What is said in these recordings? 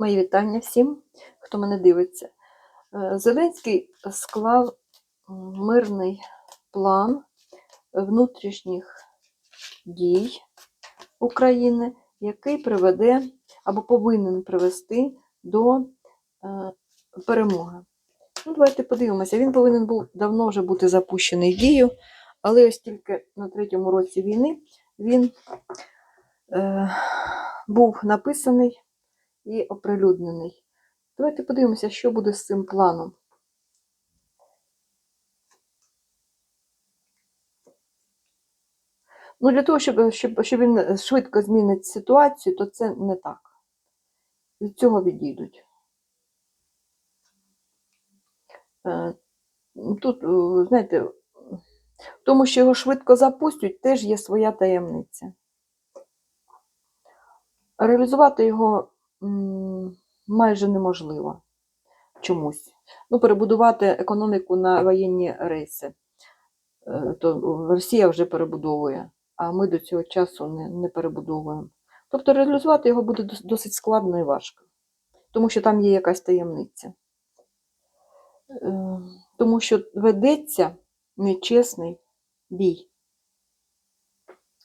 Мої вітання всім, хто мене дивиться. Е, Зеленський склав мирний план внутрішніх дій України, який приведе або повинен привести до е, перемоги. Ну, давайте подивимося. Він повинен був давно вже бути запущений в дію, але ось тільки на третьому році війни він е, був написаний і оприлюднений. Давайте подивимося, що буде з цим планом. Ну, для того, щоб, щоб, щоб він швидко змінить ситуацію, то це не так. Від цього відійдуть. Е, Тут, е, знаєте, в тому, що його швидко запустять, теж є своя таємниця. Реалізувати його майже неможливо чомусь. Ну, перебудувати економіку на воєнні рейси. Е, То Росія вже перебудовує, а ми до цього часу не, не перебудовуємо. Тобто реалізувати його буде досить складно і важко, тому що там є якась таємниця. Е, Тому що ведеться нечесний бій.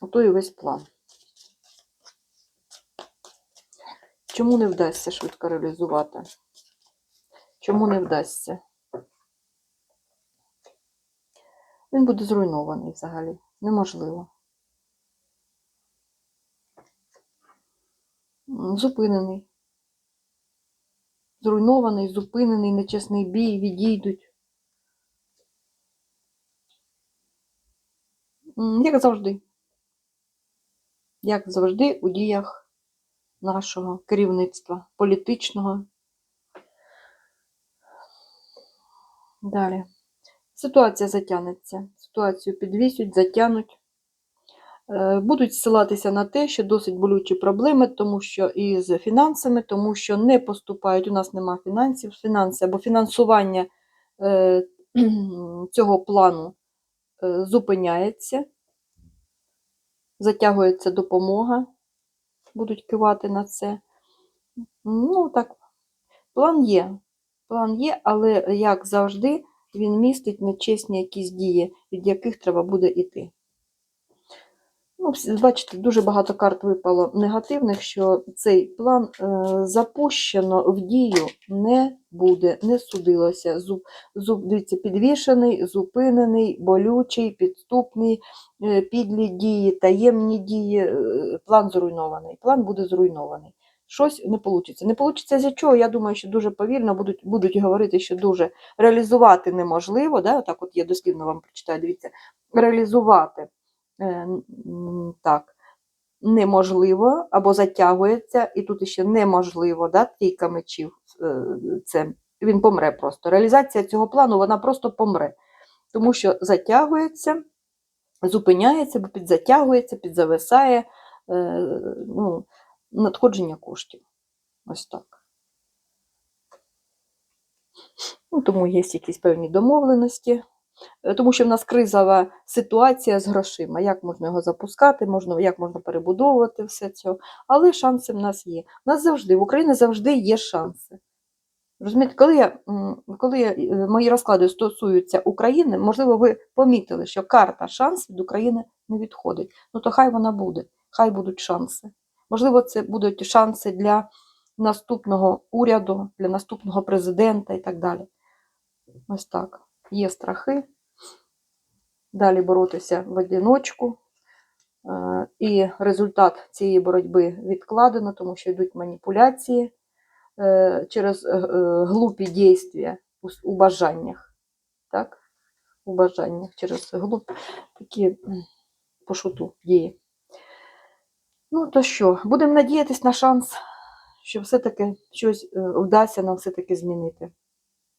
Ото і весь план. Чому не вдасться швидко реалізувати? Чому не вдасться? Він буде зруйнований взагалі. Неможливо. Зупинений. Зруйнований, зупинений, нечесний бій, відійдуть. Як завжди. Як завжди у діях нашого керівництва політичного. Далі. Ситуація затягнеться. Ситуацію підвісять, затягнуть. Е, Будуть ссилатися на те, що досить болючі проблеми, тому що і з фінансами, тому що не поступають, у нас нема фінансів, фінанси або фінансування е, цього плану е, зупиняється, затягується допомога, будуть кивати на це. Ну, так, план є. План є, але, як завжди, він містить нечесні якісь дії, від яких треба буде йти. Ну, бачите, дуже багато карт випало негативних, що цей план е, запущено в дію не буде, не судилося. Зуб, зуб дивіться, підвішений, зупинений, болючий, підступний, е, підлі дії, таємні дії. е, План зруйнований. План буде зруйнований. Щось не вийде. Не вийде з чого, я думаю, що дуже повільно будуть, будуть говорити, що дуже реалізувати неможливо. Да? Отак от я дослівно вам прочитаю, дивіться, реалізувати так, неможливо або затягується, і тут ще неможливо, да, трійка мечів, е, це, він помре просто. Реалізація цього плану вона просто помре, тому що затягується, зупиняється, бо підзатягується, підзависає е, ну, надходження коштів. Ось так. Ну, тому є якісь певні домовленості. Е, Тому що в нас кризова ситуація з грошима. Як можна його запускати, можна, як можна перебудовувати все це. Але шанси в нас є. У нас завжди, в Україні завжди є шанси. Розумієте, коли, я, коли я, е, мої розклади стосуються України, можливо, ви помітили, що карта шанс від України не відходить. Ну то хай вона буде, хай будуть шанси. Можливо, це будуть шанси для наступного уряду, для наступного президента і так далі. Ось так. Є страхи. Далі боротися в одиночку. Е, І результат цієї боротьби відкладено, тому що йдуть маніпуляції е, через е, глупі дійства у, бажаннях. Так? У бажаннях через глуп такі м, по шуту дії. Ну, то що, будемо надіятись на шанс, що все-таки щось вдасться нам все-таки змінити.